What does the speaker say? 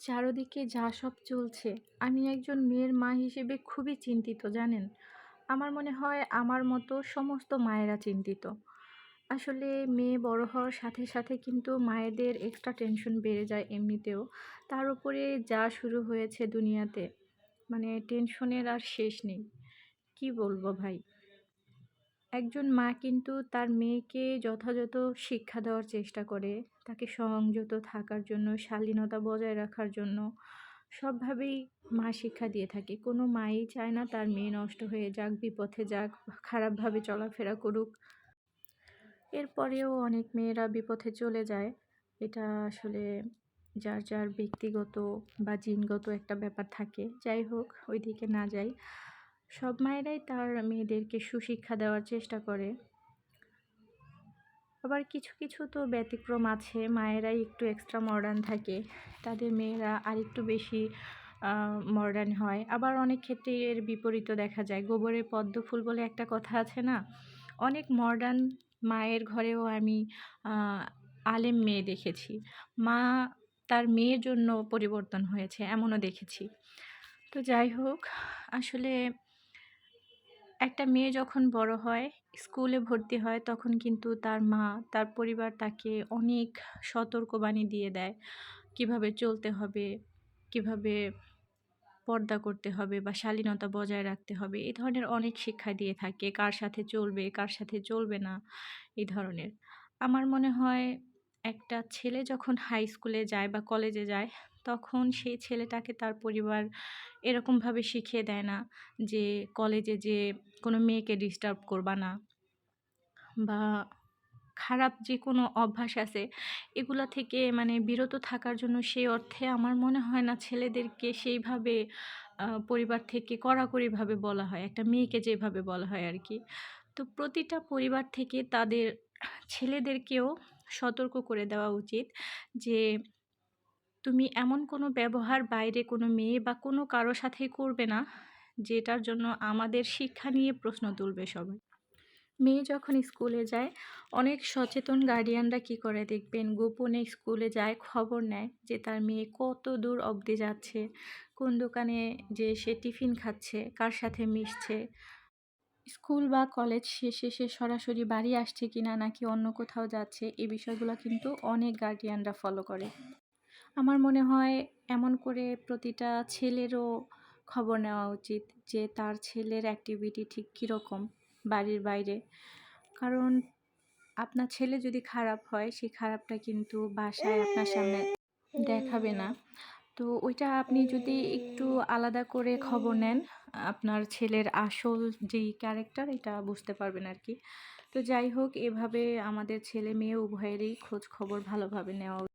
চারদিকে যা সব চলছে, আমি একজন মেয়ের মা হিসেবে খুবই চিন্তিত জানেন? আমার মনে হয় আমার মতো সমস্ত মায়েরা চিন্তিত। আসলে মেয়ে বড় হওয়ার সাথে, সাথে কিন্তু মায়েদের এক্সট্রা টেনশন বেড়ে যায় এমনিতেও। তার উপরে যা শুরু হয়েছে দুনিয়াতে, মানে টেনশনের আর শেষ নেই। কি বলব ভাই? একজন মা কিন্তু তার মেয়েকে যথাযথ শিক্ষা দেওয়ার চেষ্টা করে। তাকে সংযত থাকার জন্য, শালীনতা বজায় রাখার জন্য সবভাবেই মা শিক্ষা দিয়ে থাকে। কোনো মাই চায় না তার মেয়ে নষ্ট হয়ে যাক, বিপথে যাক, খারাপভাবে চলাফেরা করুক। এরপরেও অনেক মেয়েরা বিপথে চলে যায়। এটা আসলে যার, যার ব্যক্তিগত বা জিনগত একটা ব্যাপার থাকে। যাই হোক, ওইদিকে না যাই। সব মায়েরাই তার মেয়েদেরকে সুশিক্ষা দেওয়ার চেষ্টা করে। আবার কিছু, কিছু তো ব্যতিক্রম আছে। মায়েরাই একটু এক্সট্রা মডার্ন থাকে। তাদের মেয়েরা আরেকটু বেশি মডার্ন হয়। আবার অনেক ক্ষেত্রে এর বিপরীত দেখা যায়। গোবরে পদ্ম ফুল বলে একটা কথা আছে না? অনেক মডার্ন মায়ের ঘরেও আমি আলেম মেয়ে দেখেছি। মা তার মেয়ের জন্য পরিবর্তন হয়েছে এমনও দেখেছি। তো যাই হোক, আসলে একটা মেয়ে যখন বড় হয়, স্কুলে ভর্তি হয় তখন কিন্তু তার মা, তার পরিবার তাকে অনেক সতর্কবাণী দিয়ে দেয়। কীভাবে চলতে হবে, কীভাবে পর্দা করতে হবে বা শালীনতা বজায় রাখতে হবে। এ ধরনের অনেক শিক্ষা দিয়ে থাকে। কার সাথে চলবে, কার সাথে চলবে না, এই ধরনের। আমার মনে হয় একটা ছেলে যখন হাই স্কুলে যায় বা কলেজে যায়, তখন সেই ছেলেটাকে তার পরিবার এরকমভাবে শিখিয়ে দেয় না যে কলেজে যে কোনো মেয়েকে ডিস্টার্ব করবা না বা খারাপ যে কোনো অভ্যাস আছে, এগুলো থেকে মানে বিরত থাকার জন্য সেই অর্থে আমার মনে হয় না ছেলেদেরকে সেইভাবে পরিবার থেকে কড়াকড়িভাবে বলা হয়। একটা মেয়েকে যেভাবে বলা হয় আর কি তো প্রতিটা পরিবার থেকে তাদের ছেলেদেরকেও সতর্ক করে দেওয়া উচিত যে তুমি এমন কোনো ব্যবহার বাইরে কোনো মেয়ে বা কোনো কারও সাথেই করবে না, যেটার জন্য আমাদের শিক্ষা নিয়ে প্রশ্ন তুলবে সবাই। মেয়ে যখন স্কুলে যায়, অনেক সচেতন গার্ডিয়ানরা কি করে দেখবেন গোপনে স্কুলে যায় খবর নেয় যে তার মেয়ে কত দূর অবধি যাচ্ছে, কোন দোকানে যেয়ে সে টিফিন খাচ্ছে, কার সাথে মিশছে। স্কুল বা কলেজ শেষে সে সরাসরি বাড়ি আসছে কিনা নাকি অন্য কোথাও যাচ্ছে, এই বিষয়গুলো কিন্তু অনেক গার্ডিয়ানরা ফলো করে। আমার মনে হয় এমন করে প্রতিটা ছেলেরও খবর নেওয়া উচিত যে তার ছেলের অ্যাক্টিভিটি ঠিক কীরকম বাড়ির বাইরে। কারণ আপনার ছেলে যদি খারাপ হয়, সেই খারাপটা কিন্তু বাসায় আপনার সামনে দেখাবে না। তো ওইটা আপনি যদি একটু আলাদা করে খবর নেন, আপনার ছেলের আসল যেই ক্যারেক্টার এটা বুঝতে পারবেন আর কি তো যাই হোক এভাবে আমাদের ছেলে মেয়ে উভয়েরই খোঁজ খবর ভালোভাবে নেওয়া